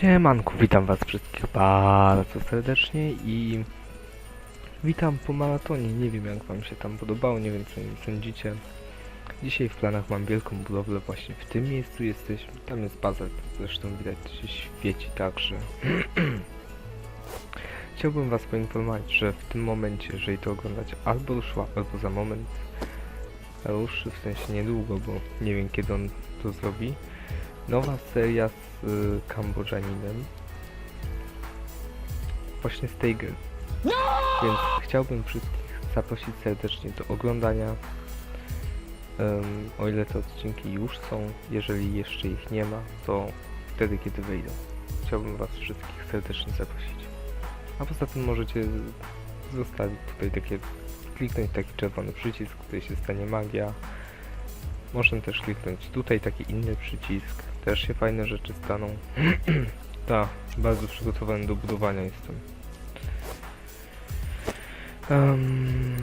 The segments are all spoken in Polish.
Siemanku, witam was wszystkich bardzo serdecznie i witam po maratonie. Nie wiem jak wam się tam podobało, nie wiem co sądzicie. Dzisiaj w planach mam wielką budowlę właśnie w tym miejscu jesteśmy. Tam jest baza, zresztą widać się świeci także. Chciałbym was poinformować, że w tym momencie, jeżeli to oglądacie, albo ruszyła, albo za moment ruszy, w sensie niedługo, bo nie wiem kiedy on to zrobi. Nowa seria z y, Kambodżaninem. Właśnie z tej gry. Więc chciałbym wszystkich zaprosić serdecznie do oglądania. Ym, o ile te odcinki już są, jeżeli jeszcze ich nie ma, to wtedy kiedy wyjdą. Chciałbym was wszystkich serdecznie zaprosić. A poza tym możecie zostawić tutaj takie, kliknąć taki czerwony przycisk, tutaj się stanie magia. Można też kliknąć tutaj taki inny przycisk. Też się fajne rzeczy staną. tak, bardzo przygotowany do budowania jestem. Um,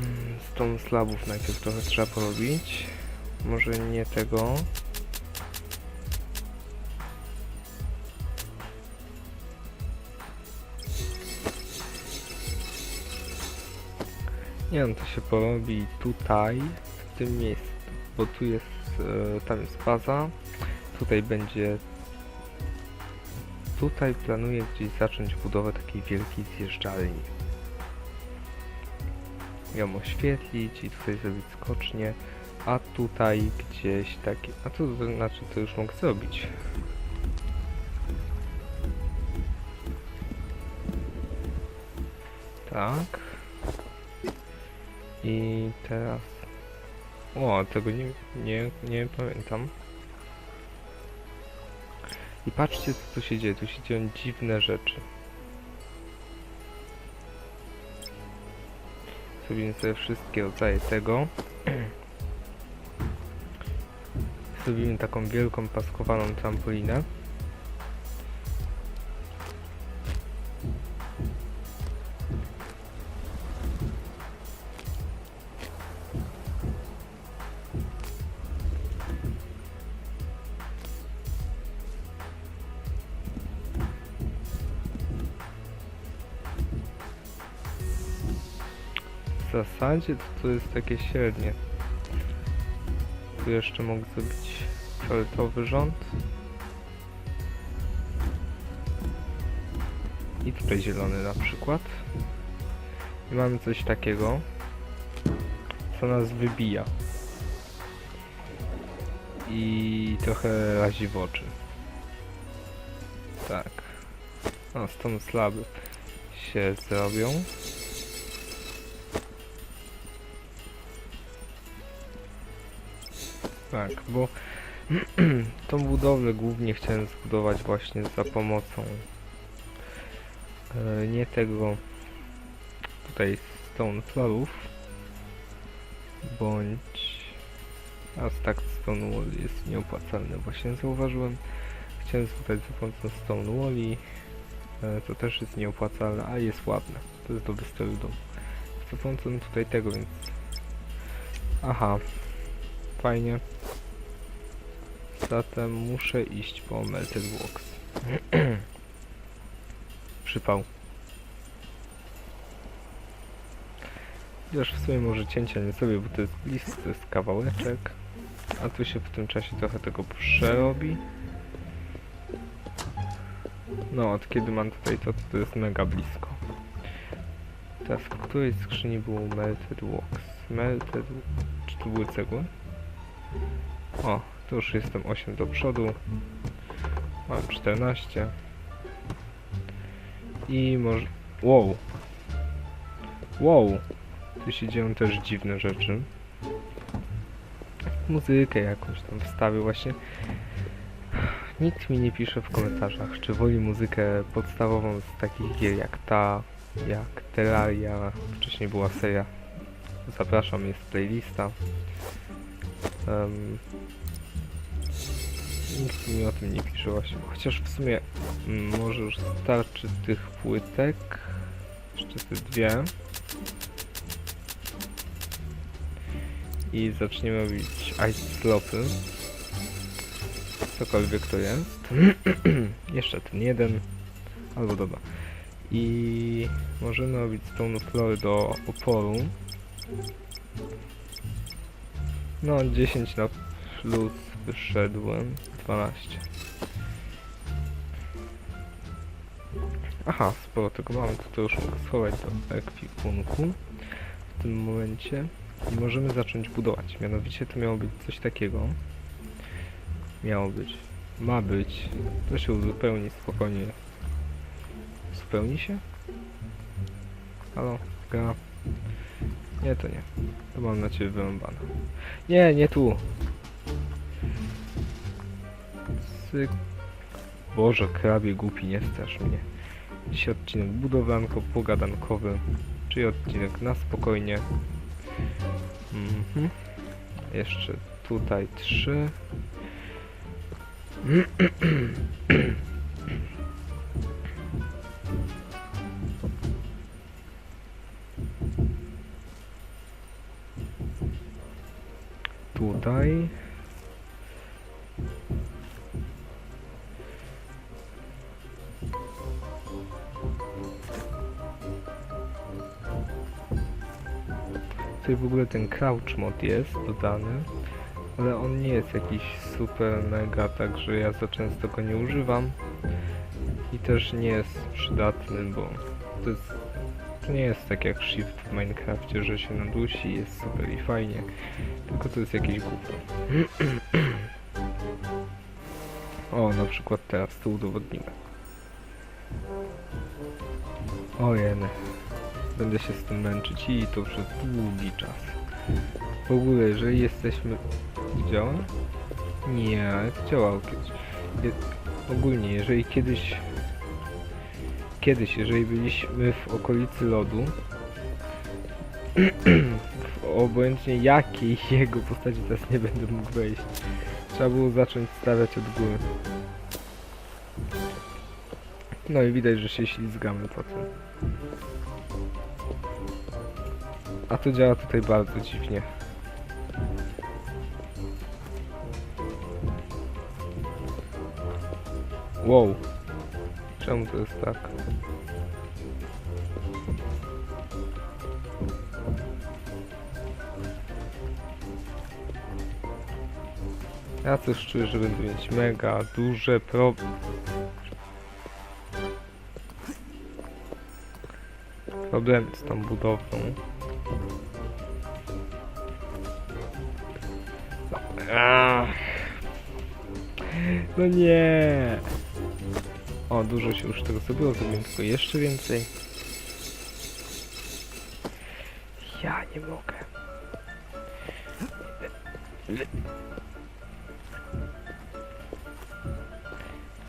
z tą slabów najpierw trochę trzeba porobić. Może nie tego. Nie wiem, to się porobi tutaj, w tym miejscu, bo tu jest, e, tam jest baza, tutaj będzie, tutaj planuję gdzieś zacząć budowę takiej wielkiej zjeżdżalni. Ją oświetlić i tutaj zrobić skocznie, a tutaj gdzieś takie, a to znaczy to już mogę zrobić. Tak. I teraz... O, tego nie, nie, nie pamiętam. I patrzcie co tu się dzieje, tu się dzieją dziwne rzeczy. Zrobimy sobie wszystkie rodzaje tego. Zrobimy taką wielką paskowaną trampolinę. Zasadzie to, jest takie średnie. Tu jeszcze mogę zrobić fioletowy rząd. I tutaj zielony na przykład. I mamy coś takiego, co nas wybija. I trochę razi w oczy. Tak. O, stąd slaby się zrobią. Tak, bo tą budowlę głównie chciałem zbudować właśnie za pomocą e, nie tego tutaj stone floorów bądź a tak stone wall jest nieopłacalny. Właśnie zauważyłem chciałem zbudować za pomocą stone walli e, to też jest nieopłacalne, a jest ładne. To jest do wystroju domu. Za pomocą tutaj tego więc aha fajnie Zatem muszę iść po Melted Works. Przypał. Chociaż w sumie może cięcia nie sobie, bo to jest blisko, to jest kawałeczek. A tu się w tym czasie trochę tego przerobi. No, od kiedy mam tutaj to, to jest mega blisko. Teraz w której skrzyni było Melted Works? Melted... Czy tu były cegły? O, to już jestem 8 do przodu. Mam 14. I może... Wow! Wow! Tu się dzieją też dziwne rzeczy. Muzykę jakąś tam wstawię właśnie. Nikt mi nie pisze w komentarzach, czy woli muzykę podstawową z takich gier jak ta, jak Terraria, wcześniej była seria. Zapraszam, jest playlista. Um, Nikt mi o tym nie pisze właśnie. Chociaż w sumie mm, może już starczy tych płytek. Jeszcze te dwie. I zaczniemy robić ice slopy. cokolwiek to jest. Jeszcze ten jeden. Albo dobra. I możemy robić stone flory do oporu. No, 10 na plus wyszedłem. 12. Aha, sporo tego mamy, to, to już mogę schować do ekwipunku w tym momencie. I możemy zacząć budować. Mianowicie to miało być coś takiego. Miało być. Ma być. To się uzupełni spokojnie. Uzupełni się? Halo? Gra? Nie, to nie. To mam na ciebie wyrąbane. Nie, nie tu. Cyk. Boże, krabie głupi, nie strasz mnie. Dzisiaj odcinek budowlanko pogadankowy, czyli odcinek na spokojnie. Mhm. Jeszcze tutaj trzy. Tutaj. Ten crouch mod jest dodany, ale on nie jest jakiś super mega, także ja za często go nie używam i też nie jest przydatny, bo to jest to nie jest tak jak shift w Minecrafcie, że się nadusi, jest super i fajnie, tylko to jest jakiś gówno. o, na przykład teraz to udowodnimy. O jene. Będę się z tym męczyć i to przez długi czas. W ogóle, jeżeli jesteśmy... Działa? Nie, działało kiedyś. Ogólnie, jeżeli kiedyś... Kiedyś, jeżeli byliśmy w okolicy lodu, obojętnie jakiej jego postaci teraz nie będę mógł wejść. Trzeba było zacząć stawiać od góry. No i widać, że się ślizgamy po tym. A to działa tutaj bardzo dziwnie. Wow. Czemu to jest tak? Ja coś czuję, że będę mieć mega duże pro... Problemy z tą budową. No nie. O, dużo się już tego zrobiło, zrobiłem tylko jeszcze więcej. Ja nie mogę.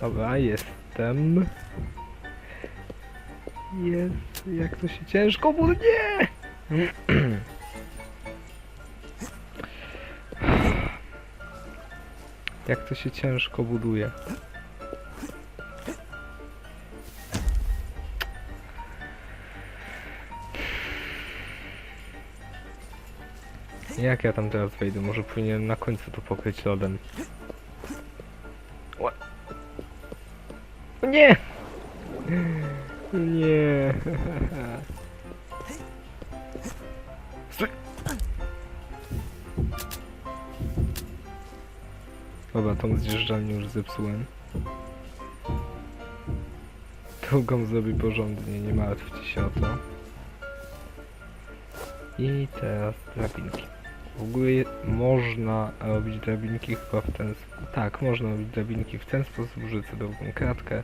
Dobra, jestem. Jest, jak to się ciężko buduje. Jak to się ciężko buduje. Jak ja tam teraz wejdę? Może powinienem na końcu to pokryć lodem. O nie! Nie! Dobra, tą zjeżdżalnię już zepsułem. Drugą zrobię porządnie, nie martwcie się o to. I teraz drabinki. W ogóle można robić drabinki chyba w ten sposób. Tak, można robić drabinki w ten sposób, że co drugą kratkę.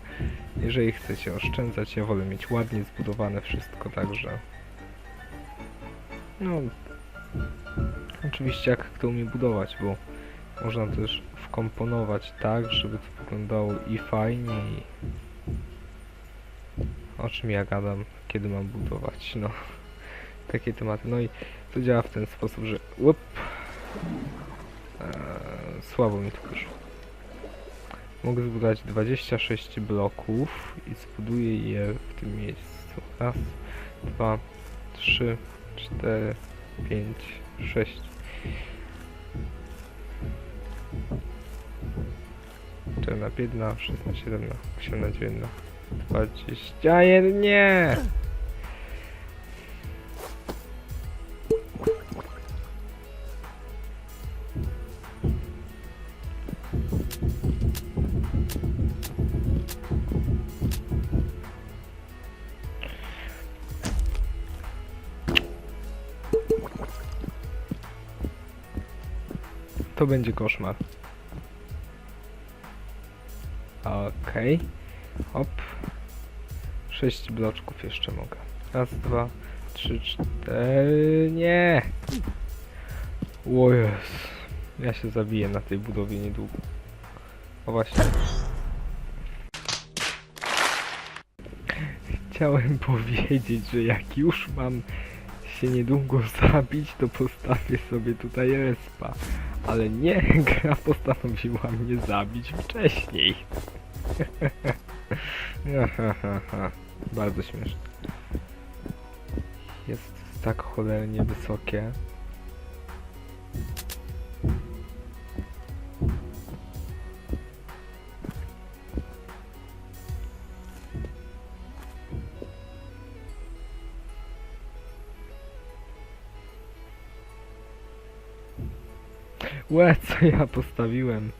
Jeżeli chcecie oszczędzać, ja wolę mieć ładnie zbudowane wszystko, także... No... Oczywiście jak kto umie budować, bo można też wkomponować tak, żeby to wyglądało i fajnie i... O czym ja gadam, kiedy mam budować, no. Takie tematy. No i to działa w ten sposób, że... Łup, eee, słabo mi to wyszło. Mogę zbudować 26 bloków i zbuduję je w tym miejscu. Raz, dwa, trzy, cztery, pięć, sześć. 14, 15, 16, 17, 18, 19, 21, nie! To będzie koszmar. Hop. Sześć bloczków jeszcze mogę. Raz, dwa, trzy, cztery. Nie! O. Ja się zabiję na tej budowie niedługo. O właśnie. Chciałem powiedzieć, że jak już mam się niedługo zabić, to postawię sobie tutaj respa. Ale nie, gra postanowiła mnie zabić wcześniej. Bardzo śmieszne. Jest tak cholernie wysokie. Łe, co ja postawiłem?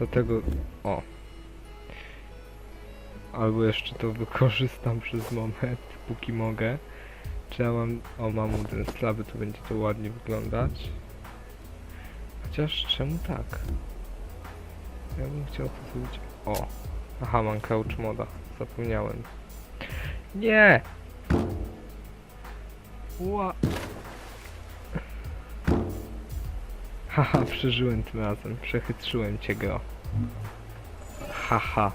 Do tego... O. Albo jeszcze to wykorzystam przez moment, póki mogę. Czy ja mam... O, mam ten slaby, to będzie to ładnie wyglądać. Chociaż czemu tak? Ja bym chciał to zrobić... O! Aha, mam couch moda. Zapomniałem. Nie! Ła... Haha, przeżyłem tym razem. Przechytrzyłem cię, gro. Haha.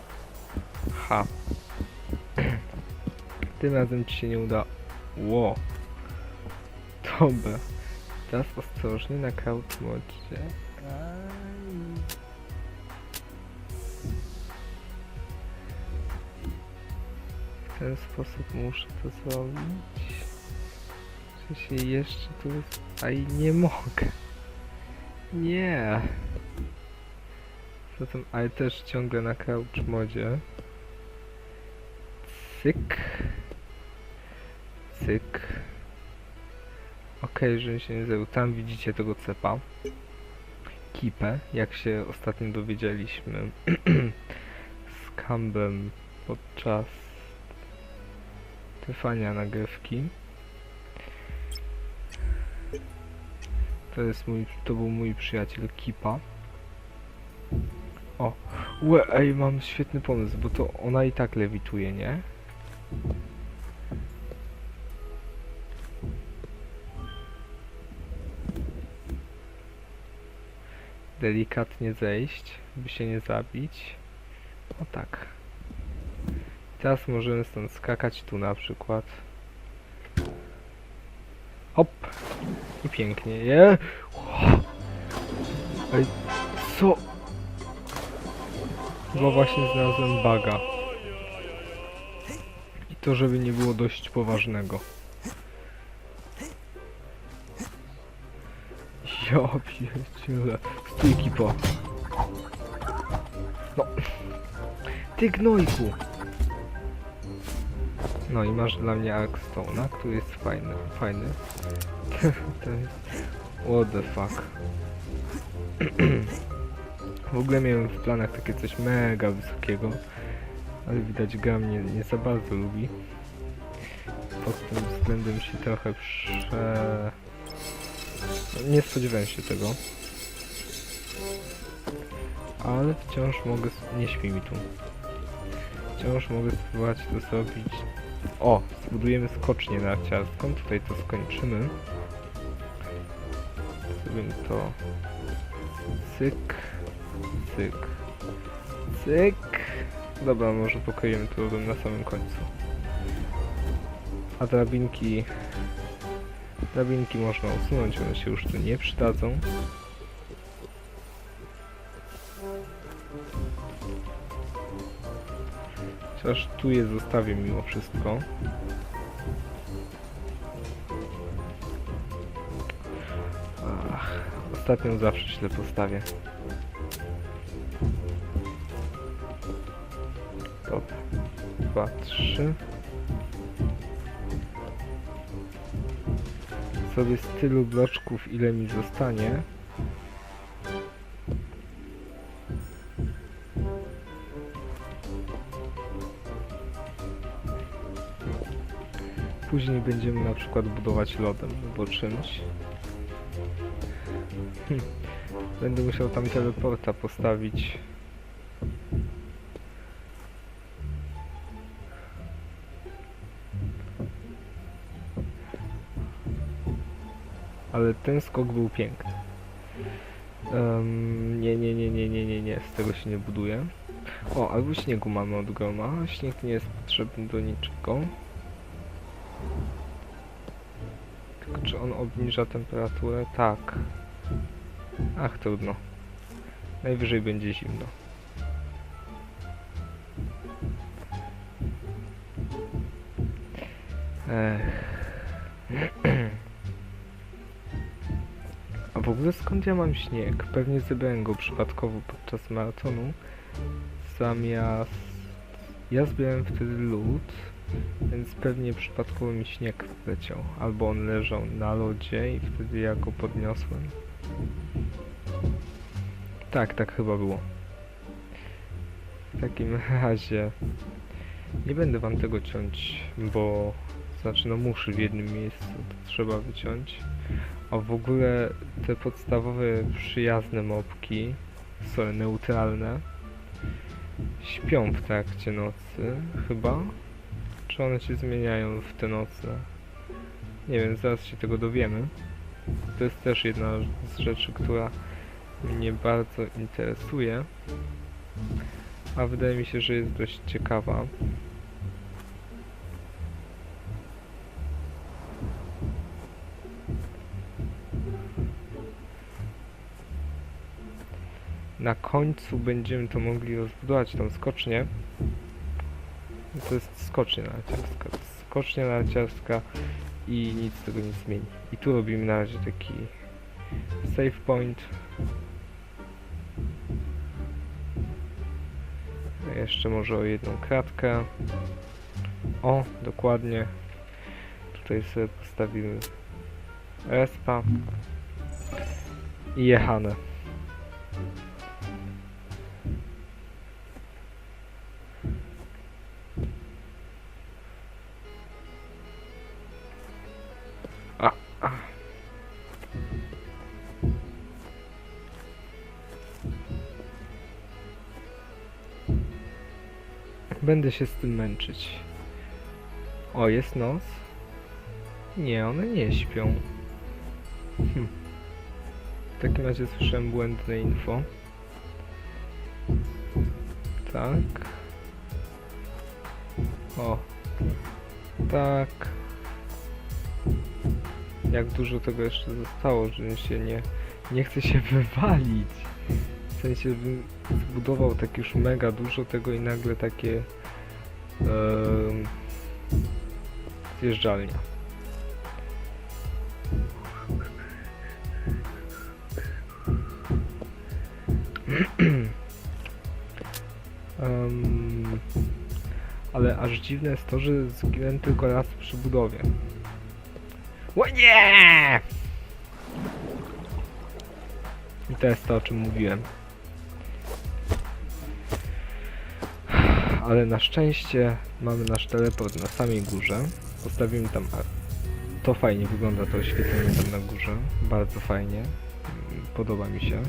Ha. tym razem ci się nie uda. Ło. Dobra. Teraz ostrożnie na couch modzie. Aj. W ten sposób muszę to zrobić. Czy się jeszcze tu... A i nie mogę. Nie. Zatem, ale też ciągle na couch modzie. Cyk. Cyk. Okej, że się nie zajął. Tam widzicie tego cepa. Kipę, jak się ostatnio dowiedzieliśmy z Kambem podczas trwania nagrywki. To jest mój, to był mój przyjaciel Kipa. O, łe, ej, mam świetny pomysł, bo to ona i tak lewituje, nie? Delikatnie zejść, by się nie zabić. O tak. Teraz możemy stąd skakać tu na przykład. Hop! I pięknie, je! Ej, co? Chyba właśnie znalazłem baga. I to, żeby nie było dość poważnego. Ja pierdziele. Stój kipo. No. Ty gnojku! No i masz dla mnie Arkstone'a, który jest fajny, fajny. To jest... What the fuck. w ogóle miałem w planach takie coś mega wysokiego, ale widać gra mnie nie za bardzo lubi. Pod tym względem się trochę prze... Nie spodziewałem się tego. Ale wciąż mogę... Nie śpi mi tu. Wciąż mogę spróbować to zrobić. O! Zbudujemy skocznię narciarską. Tutaj to skończymy. Zrobimy to... Cyk. Cyk. Cyk. Dobra, może pokryjemy to na samym końcu. A drabinki... Drabinki można usunąć, one się już tu nie przydadzą. Chociaż tu je zostawię mimo wszystko. Ostatnią zawsze źle postawię. Dobra. Dwa, trzy. Sobie z tylu bloczków ile mi zostanie. Później będziemy na przykład budować lodem albo czymś. Będę musiał tam teleporta postawić. Ale ten skok był piękny. Em, nie, nie, nie, nie, nie, nie, nie, z tego się nie buduje. O, albo śniegu mamy od groma. Śnieg nie jest potrzebny do niczego. Tylko czy on obniża temperaturę? Tak. Ach, trudno. Najwyżej będzie zimno. Ech. A w ogóle skąd ja mam śnieg? Pewnie zebrałem go przypadkowo podczas maratonu. Zamiast... Ja zbierałem wtedy lód, więc pewnie przypadkowo mi śnieg wleciał. Albo on leżał na lodzie i wtedy ja go podniosłem. Tak, tak chyba było. W takim razie nie będę wam tego ciąć, bo znaczy no muszę w jednym miejscu, to trzeba wyciąć. A w ogóle te podstawowe przyjazne mopki są neutralne. Śpią w trakcie nocy, chyba. Czy one się zmieniają w te noce? Nie wiem, zaraz się tego dowiemy. To jest też jedna z rzeczy, która mnie bardzo interesuje. A wydaje mi się, że jest dość ciekawa. Na końcu będziemy to mogli rozbudować tą skocznię. To jest skocznia narciarska. Skocznia narciarska i nic z tego nie zmieni. I tu robimy na razie taki save point. Jeszcze może o jedną kratkę. O, dokładnie. Tutaj sobie postawimy respa i jechane. Będę się z tym męczyć. O, jest noc? Nie, one nie śpią. Hm. W takim razie słyszałem błędne info. Tak. O. Tak. Jak dużo tego jeszcze zostało, że się nie, nie chce się wywalić. W sensie zbudował tak już mega dużo tego i nagle takie em, zjeżdżalnia. Ale aż dziwne jest to, że zginąłem tylko raz przy budowie. O nie! I to jest to, o czym mówiłem. Ale na szczęście mamy nasz teleport na samej górze. Postawimy tam... To fajnie wygląda to oświetlenie tam na górze. Bardzo fajnie. Podoba mi się.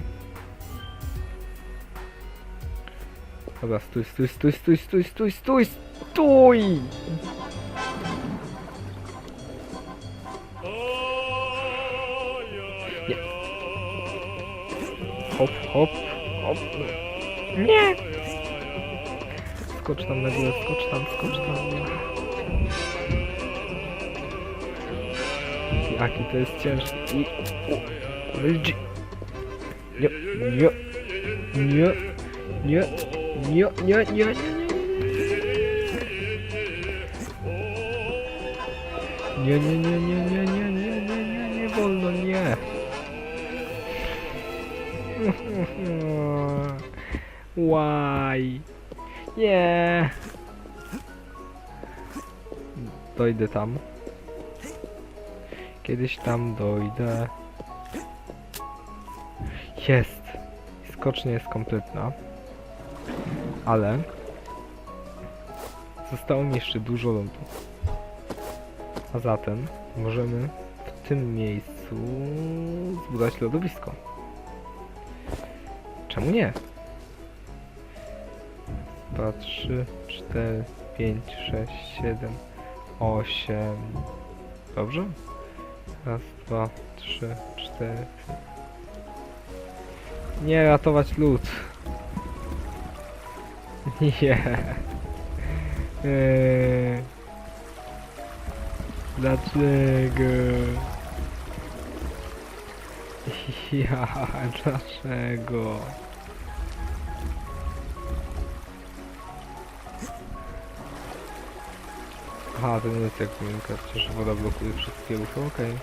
Dobra, stój, stój, stój, stój, stój, stój, stój, stój! Nie. Hop, hop, hop. Nie! Skocz tam na górę, skocz tam, skocz tam. Jaki to jest ciężki. I... o, Lydzi. Nie, nie, nie, nie, nie, nie, nie, nie, nie, nie, nie, nie, nie, nie, nie, nie, nie, nie, nie wolno, nie. Why? Nie. Dojdę tam. Kiedyś tam dojdę. Jest. Skocznia jest kompletna. Ale zostało mi jeszcze dużo lodu. A zatem możemy w tym miejscu zbudować lodowisko. Czemu nie? 2, 3, 4, 5, 6, 7, 8. Dobrze? Raz, dwa, trzy, cztery. Nie ratować lód. Nie. Eee. Dlaczego? Ja, dlaczego? Aha, nie jest jak w Minecrafcie, że woda blokuje wszystkie ruchy, okej.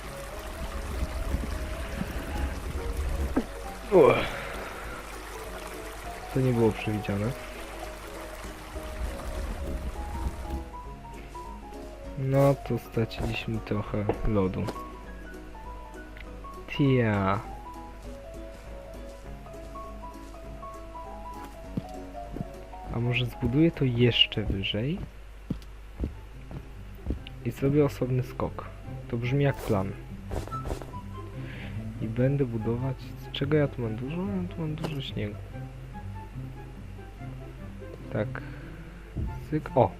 Uch. To nie było przewidziane. No to straciliśmy trochę lodu. Tia. A może zbuduję to jeszcze wyżej? Zrobię osobny skok. To brzmi jak plan. I będę budować... Czego ja tu mam dużo? Ja tu mam dużo śniegu. Tak. Cyk. O!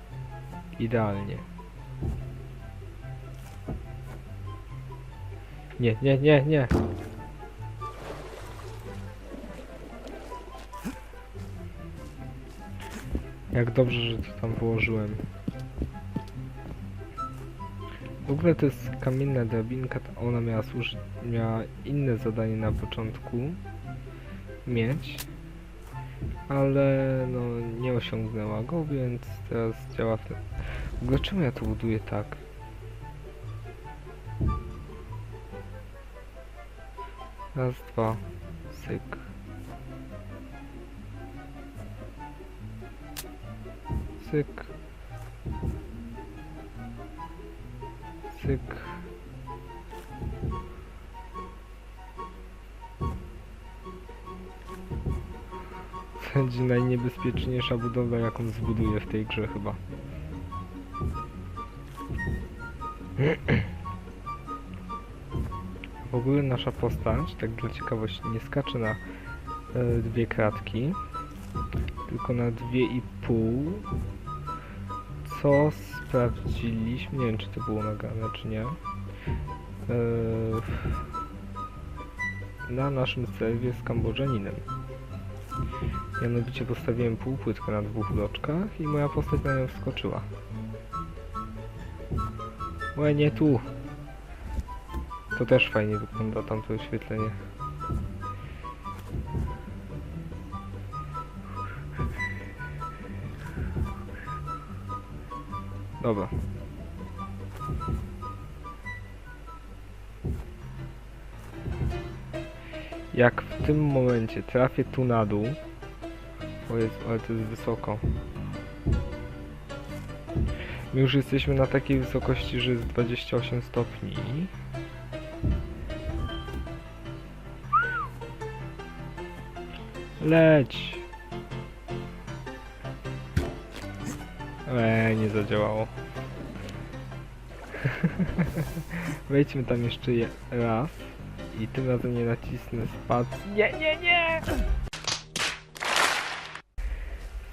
Idealnie. Nie, nie, nie, nie. Jak dobrze, że to tam położyłem. Ogóle to jest kamienna drabinka, ona miała służyć, miała inne zadanie na początku mieć, ale no nie osiągnęła go, więc teraz działa ten... W ogóle czemu ja to buduję tak? Raz, dwa, syk. Syk. To będzie najniebezpieczniejsza budowla, jaką zbuduję w tej grze chyba. W ogóle nasza postać, tak dla ciekawości, nie skacze na e, dwie kratki, tylko na dwie i pół, co sprawdziliśmy, nie wiem czy to było nagrane czy nie, e, na naszym serwie z Kambodżaninem. Mianowicie postawiłem półpłytkę na dwóch bloczkach i moja postać na nią wskoczyła. Łe, nie tu! To też fajnie wygląda tamto oświetlenie. Dobra. Jak w tym momencie trafię tu na dół... O jest, ale to jest wysoko. My już jesteśmy na takiej wysokości, że jest 28 stopni. Leć! Eee, nie zadziałało. Wejdźmy tam jeszcze je raz. I tym razem nie nacisnę spad. Nie, nie, nie!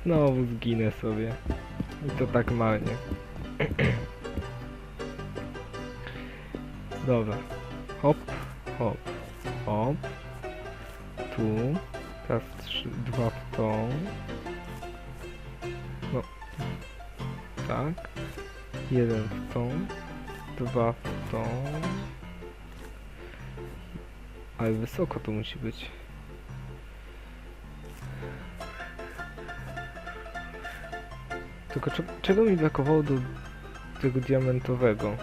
Znowu zginę sobie. I to tak marnie. Dobra. Hop, hop, hop. Tu. Teraz trzy, dwa w tą. Tak. Jeden w tą. Dwa w tą. Ale wysoko to musi być. Tylko cze- czego mi brakowało do tego diamentowego?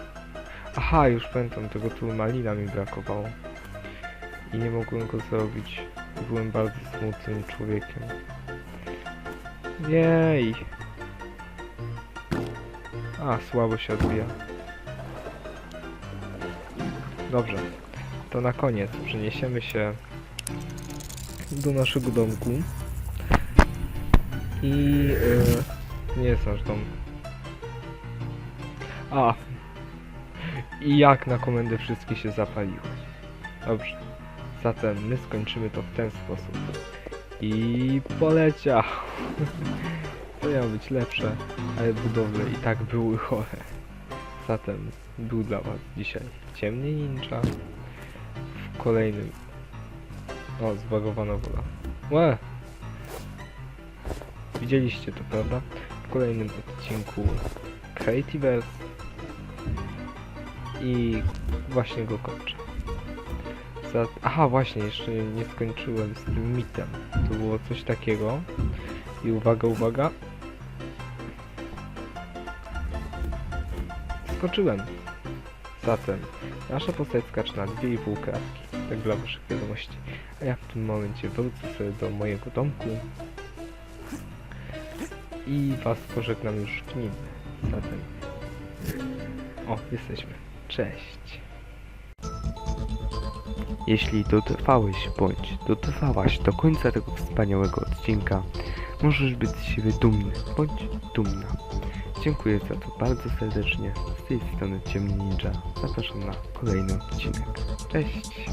Aha, już pamiętam, tego tu malina mi brakowało. I nie mogłem go zrobić. Byłem bardzo smutnym człowiekiem. Jej! A, słabo się odbija. Dobrze. To na koniec przeniesiemy się do naszego domku. I... Yy, nie jest nasz dom. A! I jak na komendę wszystkie się zapaliły. Dobrze. Zatem my skończymy to w ten sposób. I poleciał. To miało być lepsze, ale budowle i tak były chore. Zatem był dla was dzisiaj ciemny ninja. W kolejnym... O, zbagowana woda. Łe! Widzieliście to, prawda? W kolejnym odcinku Creativerse i właśnie go kończę. Za... Aha, właśnie, jeszcze nie skończyłem z tym mitem. To było coś takiego. I uwaga, uwaga. Skoczyłem. Zatem, nasza postać skacze na 2,5 kratki. Tak dla waszych wiadomości. A ja w tym momencie wrócę do mojego domku. I was pożegnam już w nim. Zatem... O, jesteśmy. Cześć. Jeśli dotrwałeś bądź dotrwałaś do końca tego wspaniałego odcinka, możesz być z siebie dumny bądź dumna. Dziękuję za to bardzo serdecznie. Z tej strony Ciemny Ninja. Zapraszam na kolejny odcinek. Cześć!